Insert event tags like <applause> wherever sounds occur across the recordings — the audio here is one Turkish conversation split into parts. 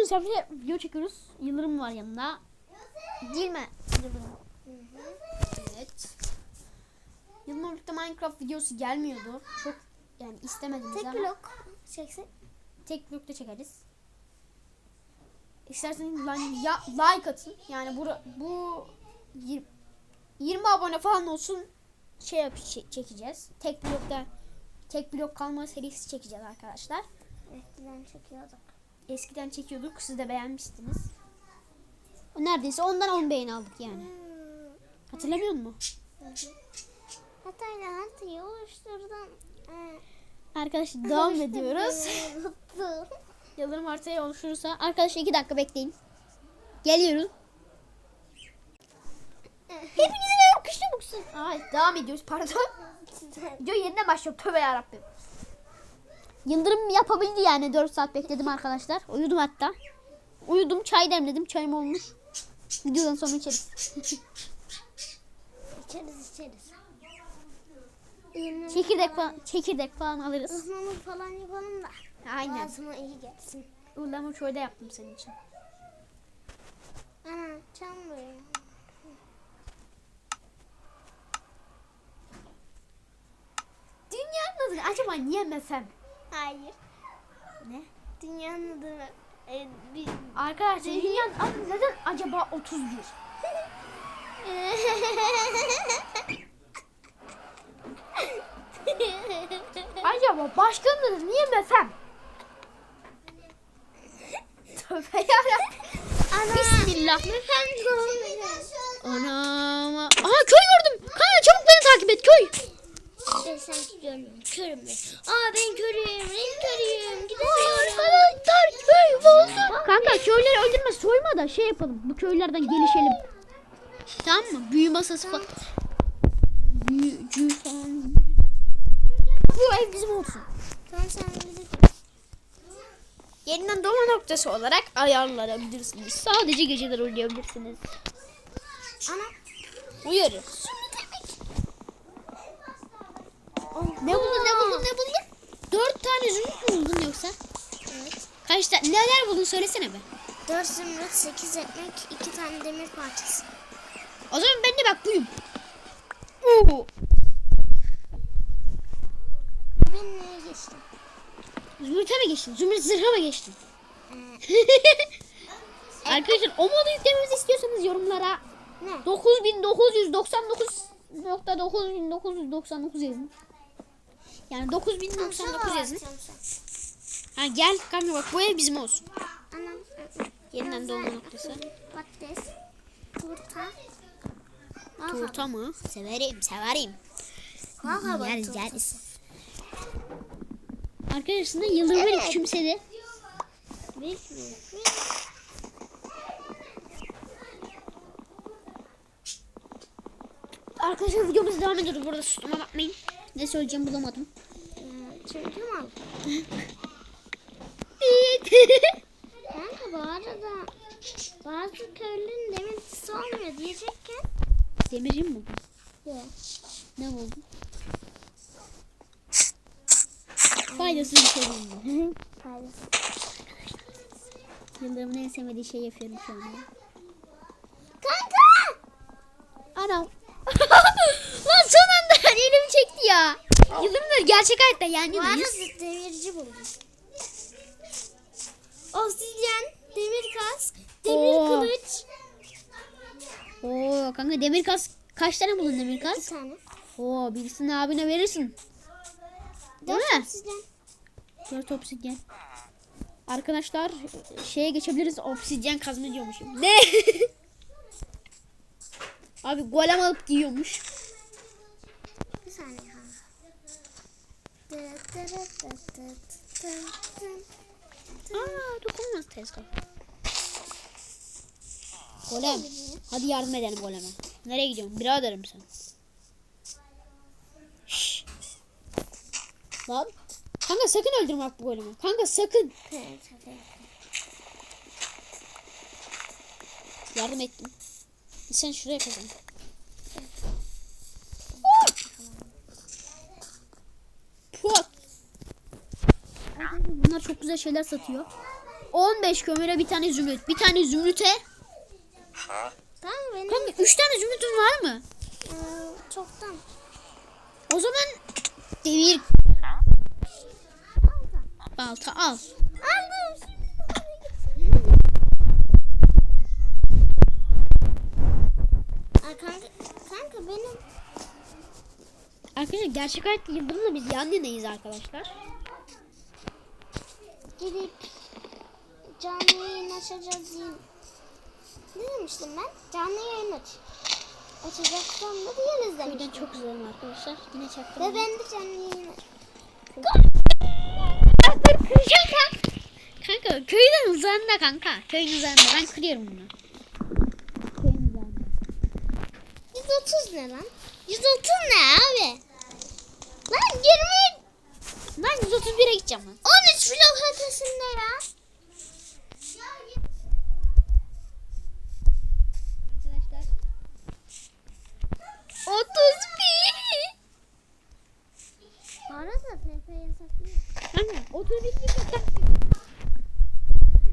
misafirle video çekiyoruz. Yıldırım var yanında. Değil mi? Yıldırım. Evet. Yıldırım birlikte Minecraft videosu gelmiyordu. Çok yani istemediniz Tek ama. blok çeksek. Tek blokta çekeriz. İsterseniz like, ya, like atın. Yani bu bu yir- 20 abone falan olsun şey yap çe- çekeceğiz. Tek blokta tek blok kalma serisi çekeceğiz arkadaşlar. Eskiden çekiyorduk. Eskiden çekiyorduk. Siz de beğenmiştiniz. Neredeyse ondan 10 beğeni aldık yani. Hmm. Hatırlamıyor musun? Hatayla haritayı oluşturdum. Ee, Arkadaşlar <laughs> devam ediyoruz. Unuttum. <laughs> Yıldırım haritayı oluşturursa. Arkadaşlar 2 dakika bekleyin. Geliyorum. Hepinize merhaba kışlı buksun. Ay devam ediyoruz pardon. <laughs> Video yeniden başlıyor. Tövbe yarabbim. Yıldırım yapabildi yani 4 saat bekledim arkadaşlar. Uyudum hatta. Uyudum çay demledim. Çayım olmuş. Videodan sonra <laughs> içeriz. İçeriz içeriz. Yeni çekirdek falan, çekirdek falan alırız. ıhlamur falan yapalım da. Aynen. Ağzıma iyi gelsin. Ulan şöyle yaptım senin için. Ana çalmıyor. Dünyanın acaba niye mesem? Hayır. Ne? Dünyanın adını e, bir Arkadaşlar dünyanın adı neden acaba 31? <laughs> Acaba başkanın adı niye mesem? Tövbe yarabbim. Ana. Bismillah. Efendim. Anam. Aha köy gördüm. Kanka çabuk beni takip et köy. Sanki görmüyorum. Körüm ben. Aa ben körüyüm. Ben körüyüm. Gidemiyorum. Arkadaşlar köy buldum. Kanka köyleri öldürme soyma da şey yapalım. Bu köylerden gelişelim. Tamam mı? Büyü masası falan. Büyücü falan. Bu ev bizim olsun. Tamam sen bilirsin. Yeniden doğma noktası olarak ayarlanabilirsiniz. Sadece geceler oynayabilirsiniz. Ana. Uyarız. Ne buldun ne buldun ne buldun? Dört tane zümrüt mü buldun yoksa? Evet. Kaç tane? Neler buldun söylesene be. 4 zümrüt, 8 ekmek, 2 tane demir parçası. O zaman ben de bak buyum. Oo. Ben neye geçtim? Zümrüt'e mi geçtin? Zümrüt zırha mı geçtin? <laughs> Arkadaşlar o modu yüklememizi istiyorsanız yorumlara ne? 9999.9999 yazın. Yani 9099 yazın. Ha gel kanka bak bu ev bizim olsun. Anam. Yeniden doğma noktası. Patates. Turta. Turta mı? Severim severim. Yeriz yeriz. Arkadaşlar Yıldırım Evet. küçümsedi. Arkadaşlar videomuz devam ediyor. Burada sustuma bakmayın. Ne söyleyeceğim bulamadım. Ee, Çünkü mal. Kanka bu arada bazı köylünün demircisi olmuyor diyecekken. Demirci mi buldun? Yok. Ne buldun? Faydasız bir şey buldum. <laughs> Faydası. Yıldırımın en sevmediği şey yapıyorum şu anda. Kanka! Anam. Elimi çekti ya. Yıldırım'la gerçek hayatta yan Bu yanayız. arada demirci buldum. Obsidyen, demir kask, demir Oo. kılıç. Oo kanka demir kas kaç tane buldun demir Bir kas? tane. Oo birisini abine verirsin. Değil mi? obsidyen. Dört obsidyen. Arkadaşlar şeye geçebiliriz. Obsidyen kazma diyormuşum. Ne? <laughs> Abi golem alıp giyiyormuş. Aa dokunmaz tezgah. Golem. Hadi yardım edelim goleme. Nereye gidiyorsun? Biraderim sen. Şşş. Lan. Kanka sakın öldürme bak bu golemi. Kanka sakın. Yardım ettim. Sen şuraya kazan. Bunlar çok güzel şeyler satıyor. 15 kömüre bir tane zümrüt. Bir tane zümrüte. Tamam benim Kanka 3 tane zümrütün var mı? e, çoktan. O zaman demir balta al. Aldım. Aa, kanka, kanka benim Arkadaşlar gerçek hayatta Yıldırım'la biz yan yanayız arkadaşlar. Gidip canlı yayın açacağız. yine. Ne demiştim ben? Canlı yayın aç. Açacaksam da diğer Köyden izlemiştim. çok güzelim arkadaşlar. Yine Ve çaktım. ben de canlı yayın aç. Kanka köyden uzağında kanka. Köyün uzağında. Ben kırıyorum bunu. Köyün uzağında. 130 ne lan? 130 ne abi? Lan 20 Ben 131'e gideceğim lan. 13 blok ötesinde ya. Arkadaşlar. 31. Bu arada TP yasak değil. Kanka 31 gibi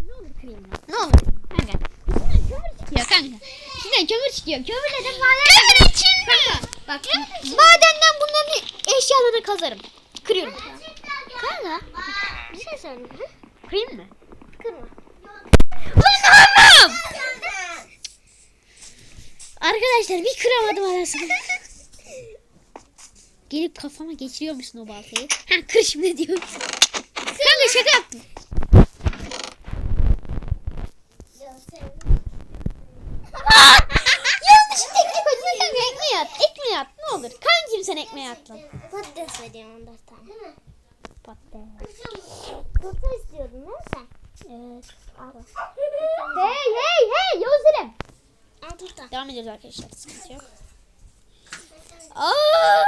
Ne olur kırayım lan. Ne olur. Kanka. İçinden kömür çıkıyor kanka. İçinden kömür çıkıyor. Kömürle de maden Kömür için Kanka. Bak madenden bunların eşyalarını kazarım. Kırıyorum. Kanka bir şey söyleyeyim. Kırayım mı? Kırma. Lan oğlum! Arkadaşlar bir kıramadım arasını. Gelip kafama geçiriyormuşsun o baltayı. Ha kır şimdi diyorum. Kanka şaka yaptım. Yanlışlıkla. Kanka ekmeğe at. Ekmeğe at ne olur. Kankim sen ekmeğe at lan. Patates vereyim 14 tane. Patates. Turta istiyordun değil mi sen? Evet. Al. Hey hey hey Yavuz Selim. Al turta. Devam ediyoruz arkadaşlar. Sıkıntı yok. Aa!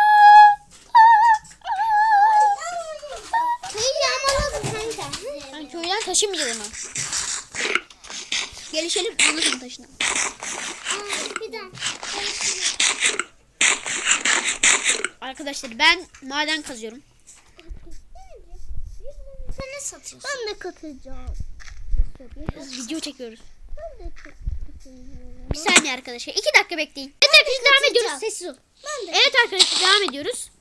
Kıyı yağmaladı kanka. Ben köyden taşımayacağız ama. Gelişelim anlatın taşına. Aa, bir daha. Arkadaşlar ben maden kazıyorum. Sen ne satıyorsun? Ben de katacağım. Biz video çekiyoruz. Ben de katacağım. Bir saniye arkadaşlar. iki dakika bekleyin. Evet arkadaşlar devam ediyoruz. Sessiz ol. Ben de Evet arkadaşlar devam ediyoruz.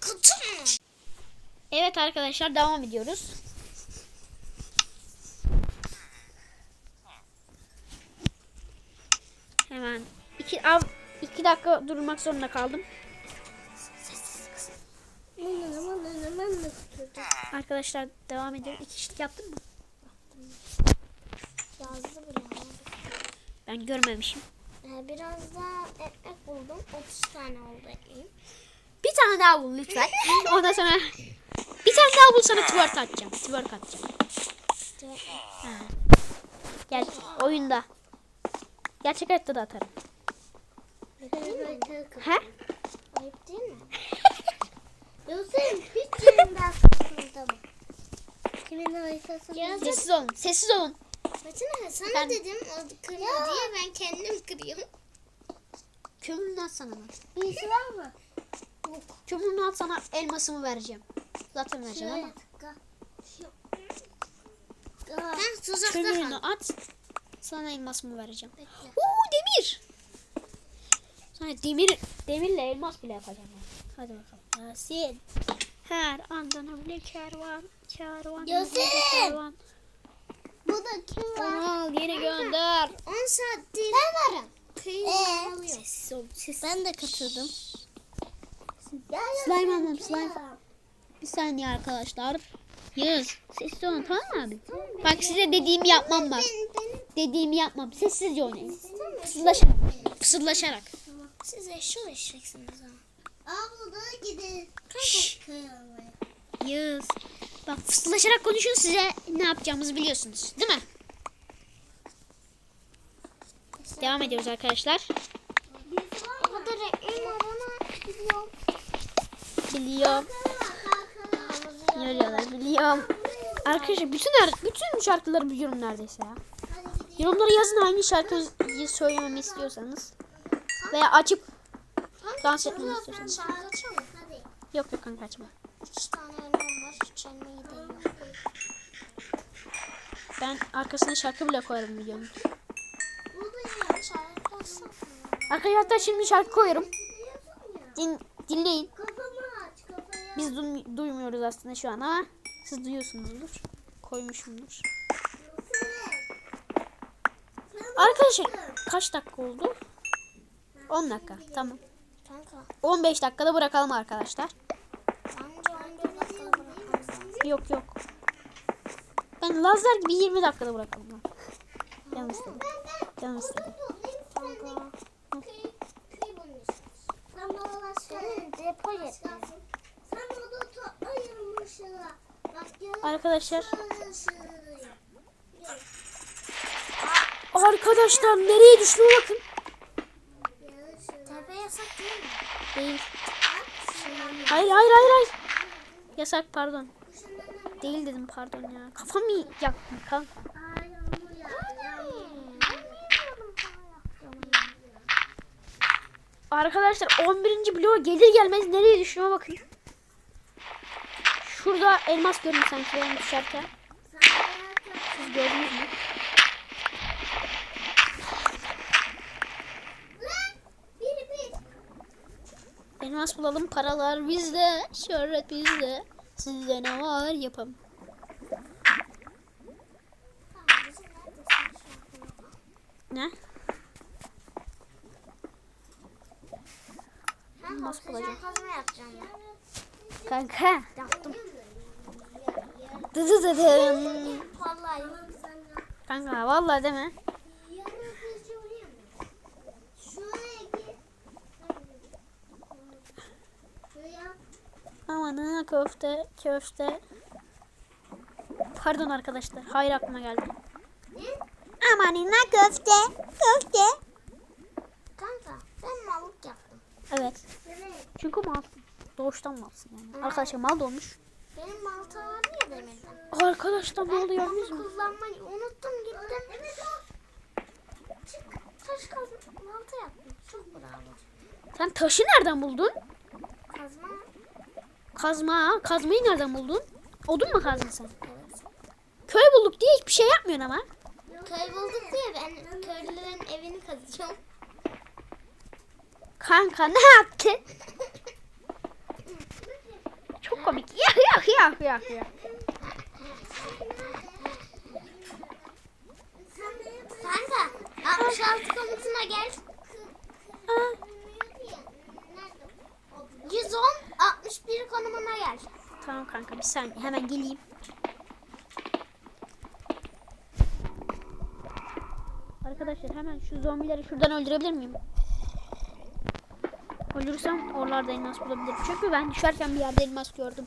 katacağım. Evet arkadaşlar devam ediyoruz. Hemen iki, av, iki dakika durmak zorunda kaldım. Arkadaşlar devam ediyoruz. İki kişilik yaptın mı? Yazdı bile. Ben görmemişim. Ee, biraz daha ekmek buldum. 30 tane oldu ekmeğim. Bir tane daha bul lütfen. <laughs> Ondan sonra bir tane daha bul sana twerk atacağım. Twerk atacağım. Ha. Gel oyunda. Gerçek hayatta da atarım. He? Ayıp değil mi? <laughs> Yoksa hiç yerinden sıkıntı mı? Kimin haritasını? Ya Sessiz olun. Sessiz olun. Metin sana Ben- dedim o kırma diye ben kendim kırıyorum. Kömürünü at sana lan. Birisi var mı? Kömürünü at sana elmasımı vereceğim. Zaten vereceğim ama. Ben tuzakta Kömürünü at. Sana elmasımı vereceğim. Bekle. Oo demir. Sana demir demirle elmas bile yapacağım. ben. Hadi bakalım. Yasin. Her andan bile kervan. Kervan. Yasin! Kervan. Bu da kim Onu al yeni gönder. 10 saattir. Ben varım. Kıyı ee? Sessiz ol. Sessiz. Ben de katıldım. Slime almam slime. Bir saniye arkadaşlar. Yağız. Sessiz olun tamam mı abi? Bak size dediğimi yapmam bak. Dediğimi yapmam. Sessizce oynayın. Fısıldaşarak. Fısıldaşarak. Siz eşşol eşeksiniz ha. Abla da. Kanka. Yağız. Bak fısıldaşarak konuşun size ne yapacağımızı biliyorsunuz. Değil mi? Devam ediyoruz arkadaşlar. Biliyorum. Biliyorlar biliyorum. Arkadaşlar bütün bütün şarkıları biliyorum neredeyse ya. Yorumlara yazın hangi şarkıyı söylememi istiyorsanız. Veya açıp dans etmemi istiyorsanız. Hadi. Yok yok kanka açma. Üç tane elmam var. Üç elmayı da yiyorum. Ben arkasına şarkı bile koyarım videonun. Burada ya şarkı olsun. Arkadaşlar şimdi şarkı koyuyorum. Din, dinleyin. Biz du- duymuyoruz aslında şu an ama siz duyuyorsunuzdur. Koymuşumdur. Arkadaşlar kaç dakika oldu? 10 dakika. Tamam. Kanka 15 dakikada bırakalım arkadaşlar. bence 11 dakika bırakalım. Yok yok. Ben lazer gibi 20 dakikada bırakalım. lan. Canım istedi. Canım istedi. Kanka. Senin depo yetmez. Sen onu toplayın Arkadaşlar. Arkadaşlar nereye düştü bakın. Tepe yasak değil mi? Değil. Hayır hayır hayır hayır. Yasak pardon. Değil dedim pardon ya. Kafamı yaktım kanka. Arkadaşlar 11. bloğa gelir gelmez nereye düştüğüme bakın. Şurada elmas gördüm sanki ben düşerken. Siz gördünüz mü? Elmas bulalım paralar bizde. Şöhret bizde. Sizde ne var yapalım. Ne? Nasıl bulacağım? Kazma yapacağım ben. Kanka. Yaptım. Dı dı dı. Vallahi. Kanka vallahi deme. Köfte köfte. Pardon arkadaşlar. Hayır aklıma geldi. Amanina köfte köfte. Kanka ben malık yaptım. Evet. Çünkü mal. Doğuştan malsın yani. Arkadaşlar mal doğmuş. Benim malta ya demirden. Arkadaşlar ne onu gördünüz mü? kullanmayı unuttum gittim. Taş kazma malta yaptım. Çok bravo. Sen taşı nereden buldun? Kazma. Kazma. Kazmayı nereden buldun? Odun mu kazdın sen? Evet. Köy bulduk diye hiçbir şey yapmıyorsun ama. Köy bulduk diye ben köylülerin evini kazacağım. Kanka ne yaptı? Çok komik. Yah yah yah yah yah. Kanka 66 komutuna gel. Gel. tamam kanka bir saniye hemen geleyim. Arkadaşlar hemen şu zombileri şuradan öldürebilir miyim? Öldürürsem oralarda elmas bulabilirim. Çünkü ben düşerken bir yerde elmas gördüm.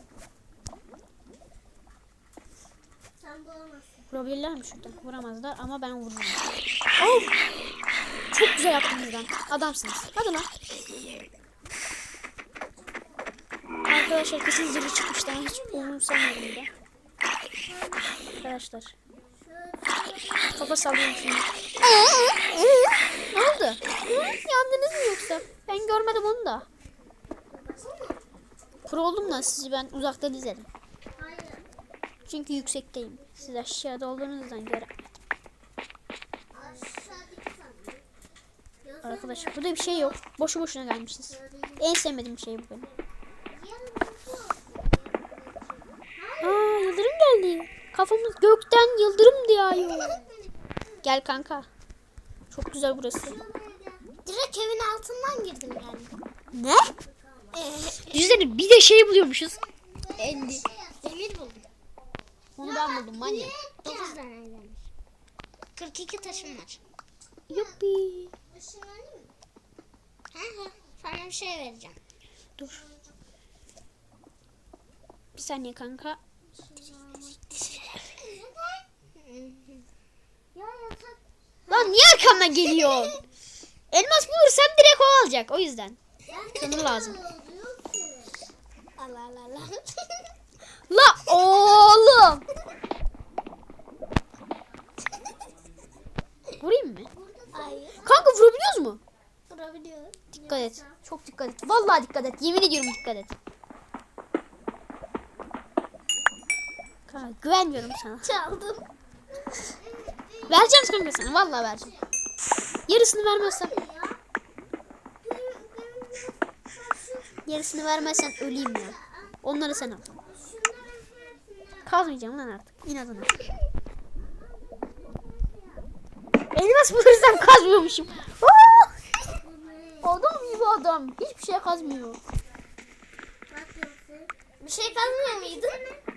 Sen bulamazsın. Vurabilirler mi şuradan? Vuramazlar ama ben vururum. Of! Çok güzel yaptın buradan. Adamsınız. Hadi lan. Arkadaşlar kesin zırhı çıkmıştı ama hiç umursamıyorum da. Arkadaşlar. Kafa sallıyorum şimdi. ne oldu? Yandınız mı yoksa? Ben görmedim onu da. Pro oldum da sizi ben uzaktan izledim. Hayır. Çünkü yüksekteyim. Siz aşağıda olduğunuzdan göre. Aşağıdaki sandım. Arkadaşlar burada bir şey yok. Boşu boşuna gelmişiz. En sevmediğim şey bu benim. Kafamız gökten yıldırım yağıyor. Gel kanka. Çok güzel burası. Direkt evin altından girdim yani. Ne? Yüzleri bir de şey buluyormuşuz. Endi. Demir buldum. Onu ben buldum manyak. 9 tane gelmiş. 42 taşım var. Yuppi. Ha ha. Sana bir şey vereceğim. Dur. Bir saniye kanka. <laughs> Lan niye arkamdan geliyorsun? Elmas bulursam direkt o alacak. O yüzden. Kömür lazım. Allah <laughs> Allah Allah. La oğlum. Vurayım mı? Hayır. Kanka vurabiliyoruz mu? Vurabiliyorum. Dikkat et. Çok dikkat et. Vallahi dikkat et. Yemin ediyorum dikkat et. Güvenmiyorum sana. Çaldım. Vereceğim kanka sana. Vallahi vereceğim. Yarısını vermezsem. Yarısını vermezsen öleyim ya. Onları sen al. Kazmayacağım lan artık. İnadına. Elmas bulursam kazmıyormuşum. Adam gibi adam. Hiçbir şey kazmıyor. Bir şey kazmıyor muydun?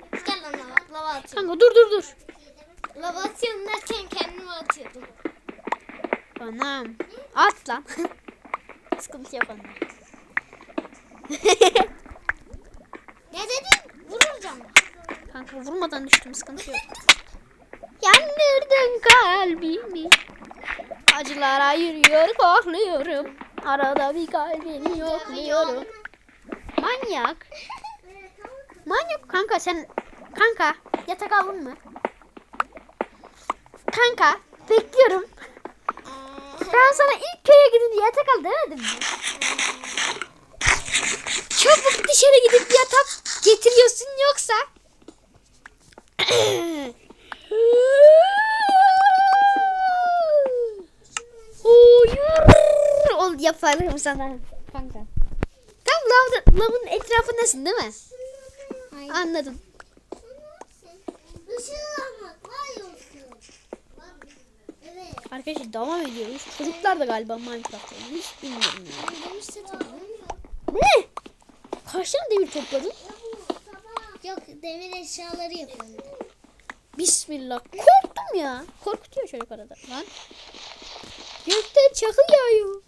Lava, atıyorum. Kanka dur dur dur. Lava atıyorum derken kendime atıyordum. Anam. At lan. <laughs> Sıkıntı yok onda. <laughs> Ne dedin? Vuracağım. Kanka vurmadan düştüm sıkıntı yok. <laughs> Yandırdın kalbimi. Acılar ayırıyor kokluyorum. Arada bir kalbini yokluyorum. Manyak. Manyak kanka sen kanka yatak aldın mı? Kanka bekliyorum. Ben sana ilk köye gidince yatak al demedim mi? Çabuk dışarı gidip yatak getiriyorsun yoksa. Ol yaparım sana kanka. Tam lavın etrafındasın değil mi? Hayır. Anladım. Arkadaşlar devam ediyoruz. Çocuklar da galiba Minecraft oynuyor. Hiç bilmiyorum ya. Ne? Kaç tane demir topladın? Yok demir eşyaları yapıyorum. Bismillah. Korktum ya. Korkutuyor çocuk arada. Lan. Gökten çakıl yağıyor.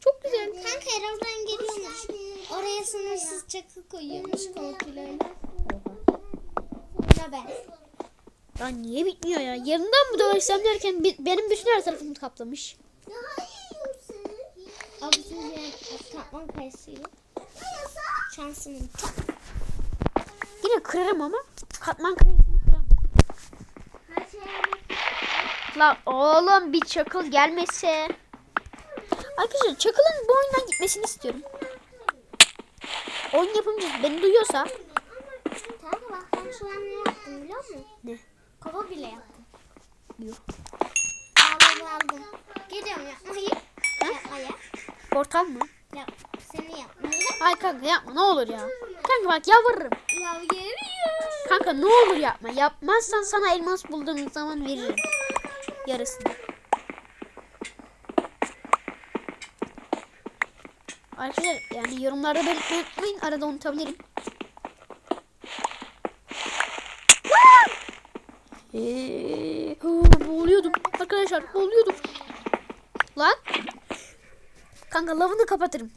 Çok güzel. Kanka Erol'dan geliyormuş. Oraya sınırsız çakı koyuyormuş korkuyla. Da ben. Lan niye bitmiyor ya? Yarından mı dolaşsam derken bi- benim bütün her tarafımı kaplamış. Abi sizce katman kayısıyla. Şansımın. Yine kırarım ama katman kayısını kıramam. La oğlum bir çakıl gelmese. Arkadaşlar çakılın bu oyundan gitmesini istiyorum. Oyun yapımcısı beni duyuyorsa Kanka bak ben şu an ne yaptım biliyor musun? ne? Kova bile yaptım. Yok. Aldım aldım. Geliyorum yapmayı. Yapmaya. Portal mı? Yap. Seni yapmayı. Ay kanka yapma ne olur ya. Kanka bak yalvarırım. Lav geliyor. Kanka ne olur yapma. Yapmazsan sana elmas bulduğum zaman veririm. Yarısını. Arkadaşlar yani yorumlarda belirtmeyi unutmayın. Arada unutabilirim. Hı, boğuluyordum. Arkadaşlar boğuluyordum. Lan. Kanka lavını kapatırım.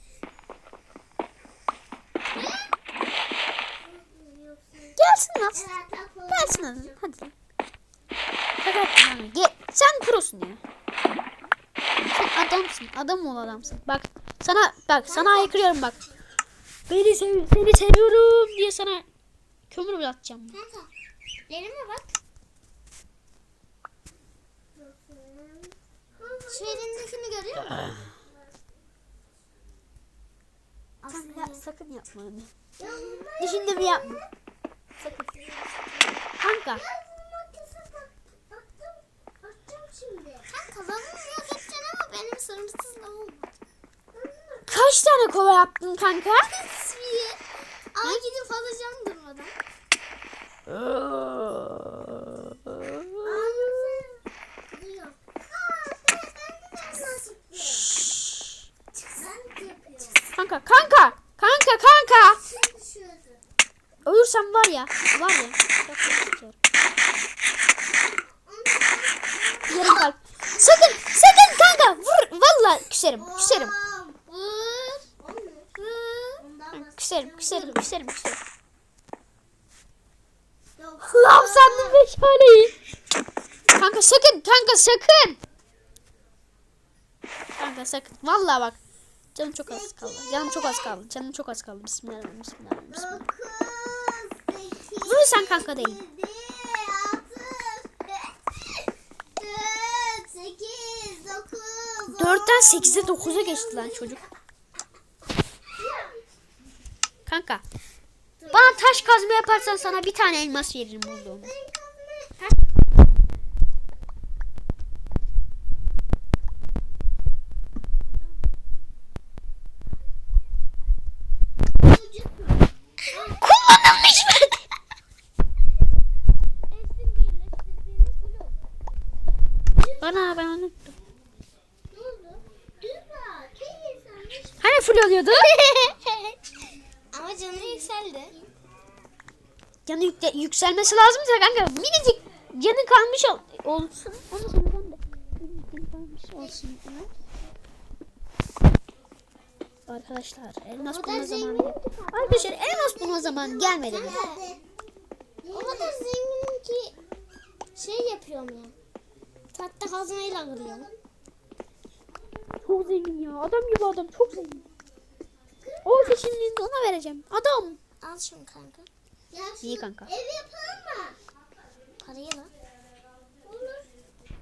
Gelsin lan. Gelsin hadi. Hadi lan. Gel. Sen prosun ya. Sen adamsın. Adam ol adamsın. Bak sana bak sana aykırıyorum bak. Beni sev seni seviyorum diye sana kömür bile atacağım. Kanka. Elime bak. Şu elindekini görüyor musun? Kanka sakın yapma onu. Düşündüğümü yapma. Sakın. Kanka. Kanka edeceksin ama benim sarımsız lavım var. Kaç tane kova yaptın kanka? Hiçbir. Ama gidip alacağım durmadan. Kanka kanka. Kanka kanka. Ölürsem var ya. Var ya. Yarım kalp. Sakın sakın kanka. Vur. Valla küserim. Küserim. Küserim küserim küserim küserim. Lan sandım meşaleyi. Kanka sakın kanka sakın. Kanka sakın. Vallahi bak. Canım çok az kaldı. Canım çok az kaldı. Canım çok az kaldı. Bismillahirrahmanirrahim. Bismillahirrahmanirrahim. Vurursan kanka değilim. Dörtten sekize dokuza geçti lan çocuk. Kanka. Bana taş kazma yaparsan sana bir tane elmas veririm bulduğum. Bana ben unuttum. Ne oldu? Düzla. Keyif sanmış. Hani full oluyordu? Ama canı yükseldi. Canı yükle, yükselmesi lazım da kanka. Minicik canı kalmış ol, olsun. Onu söyleyeceğim de. Minicik kalmış olsun. Arkadaşlar elmas bulma zamanı. Arkadaşlar elmas bulma zamanı gelmedi mi? O kadar zenginim ki şey yapıyorum ya. Tahta kazmayla kırıyorum. Çok zengin ya. Adam gibi adam. Çok zengin. O de ona vereceğim. Adam. Al şunu kanka. İyi kanka. Ev yapalım mı? Parayı lan.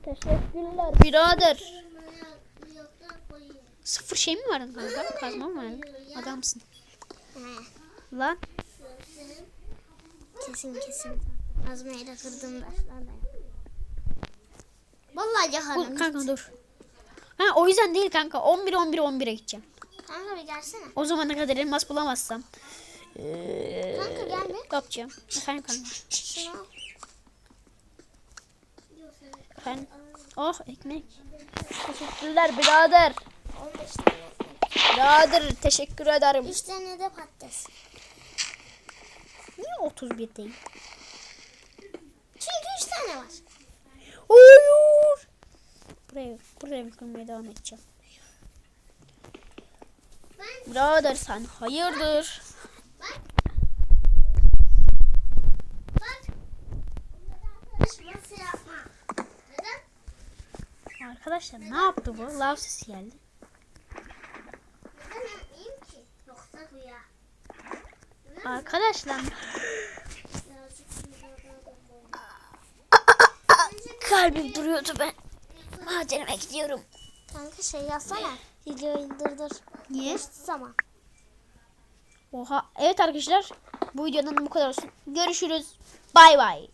Teşekkürler. Birader. Sıfır şey mi var kanka? Kazma mı var? Adamsın. He. Lan. Kesin kesin. Kazmayla kırdım taşlarla. Vallahi yakarım. kanka dur. Ha o yüzden değil kanka. 11 11 11'e gideceğim. Kanka bir gelsene. O zamana kadar elmas bulamazsam. Ee, Kanka gel bir. yapacağım. Efendim kanka. Şunu al. Efendim. Oh ekmek. Teşekkürler birader. 15 tane. Birader teşekkür ederim. 3 tane de patates. Niye 31 değil? Çünkü 3 tane var. Hayır. Buraya, buraya kırmaya devam edeceğim. Birader sen hayırdır? Arkadaşlar ne yaptı bu? Lav sesi geldi. Arkadaşlar kalbim duruyordu ben. Macerime gidiyorum. Kanka şey yazsana. Videoyu durdur. Niye? Zaman. Oha. Evet arkadaşlar. Bu videonun bu kadar olsun. Görüşürüz. Bay bay.